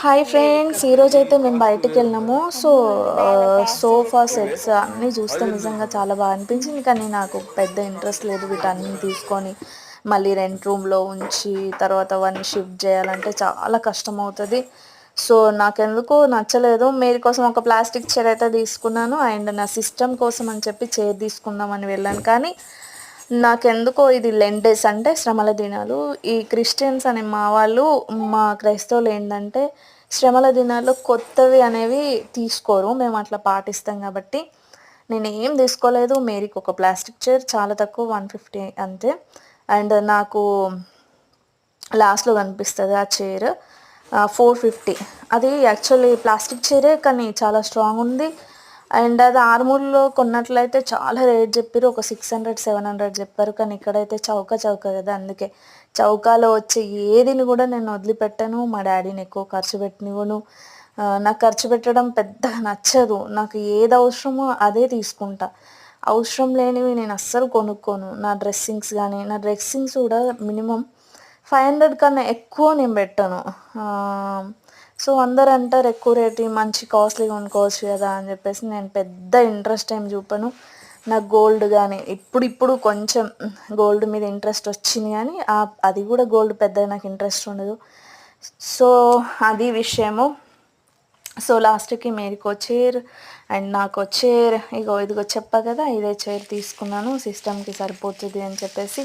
Hi friends ఈరోజు అయితే మేము బయటికి వెళ్ళినాము. సో సోఫా సెట్స్ అన్నీ చూస్తే నిజంగా చాలా బాగా అనిపించింది. కానీ నాకు పెద్ద ఇంట్రెస్ట్ లేదు వీటన్ని తీసుకొని మళ్ళీ రెంట్ రూమ్లో ఉంచి తర్వాత అవన్నీ షిఫ్ట్ చేయాలంటే చాలా కష్టం అవుతుంది సో నాకెందుకు నచ్చలేదు. మీరు కోసం ఒక ప్లాస్టిక్ చైర్ అయితే తీసుకున్నాను. అండ్ నా సిస్టమ్ కోసం అని చెప్పి చైర్ తీసుకుందామని వెళ్ళాను. కానీ నాకెందుకో ఇది లెండేస్ అంటే శ్రమల దినాలు. ఈ క్రిస్టియన్స్ అనే మా వాళ్ళు మా క్రైస్తవులు ఏంటంటే శ్రమల దినాల్లో కొత్తవి అనేవి తీసుకోరు. మేము అట్లా పాటిస్తాం కాబట్టి. నేను ఏం తీసుకోలేదు. మేరీకి ఒక ప్లాస్టిక్ చైర్ చాలా తక్కువ వన్ ఫిఫ్టీ అంతే. అండ్ నాకు లాస్ట్లో కనిపిస్తుంది ఆ చైర్ ఫోర్ ఫిఫ్టీ. అది యాక్చువల్లీ ప్లాస్టిక్ చైరే కానీ చాలా స్ట్రాంగ్ ఉంది. అండ్ అది ఆర్మూర్లో కొన్నట్లయితే చాలా రేట్ చెప్పారు ఒక సిక్స్ హండ్రెడ్ సెవెన్ హండ్రెడ్ చెప్పారు. కానీ ఇక్కడైతే చౌక చౌక కదా. అందుకే చౌకాలో వచ్చే ఏదిని కూడా నేను వదిలిపెట్టాను. మా డాడీని ఎక్కువ ఖర్చు పెట్టనివ్వను. నాకు ఖర్చు పెట్టడం పెద్దగా నచ్చదు. నాకు ఏది అవసరమో అదే తీసుకుంటా. అవసరం లేనివి నేను అస్సలు కొనుక్కోను. నా డ్రెస్సింగ్స్ కానీ నా డ్రెస్సింగ్స్ కూడా మినిమం ఫైవ్ హండ్రెడ్ కన్నా ఎక్కువ నేను పెట్టాను. సో అందరు అంటారు ఎక్కువ రేట్ మంచి కాస్ట్లీగా కొనుక్కోవచ్చు కదా అని చెప్పేసి నేను పెద్ద ఇంట్రెస్ట్ ఏం చూపను. నాకు గోల్డ్ కానీ ఇప్పుడు ఇప్పుడు కొంచెం గోల్డ్ మీద ఇంట్రెస్ట్ వచ్చింది కానీ అది కూడా గోల్డ్ పెద్దగా నాకు ఇంట్రెస్ట్ ఉండదు. సో అది విషయము. సో లాస్ట్కి మేరీకో చైర్ అండ్ నాకు చైర్. ఇగో ఇదిగో చెప్పా కదా ఇదే చైర్ తీసుకున్నాను సిస్టమ్కి సరిపోతుంది అని చెప్పేసి.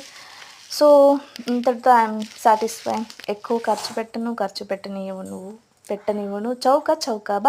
సో ఇంతటితో ఐఎమ్ సాటిస్ఫై ఎక్కువ ఖర్చు పెట్టను ఖర్చు పెట్టనివ్వు నువ్వు. పెట్టనివ్వను చౌక చౌక బా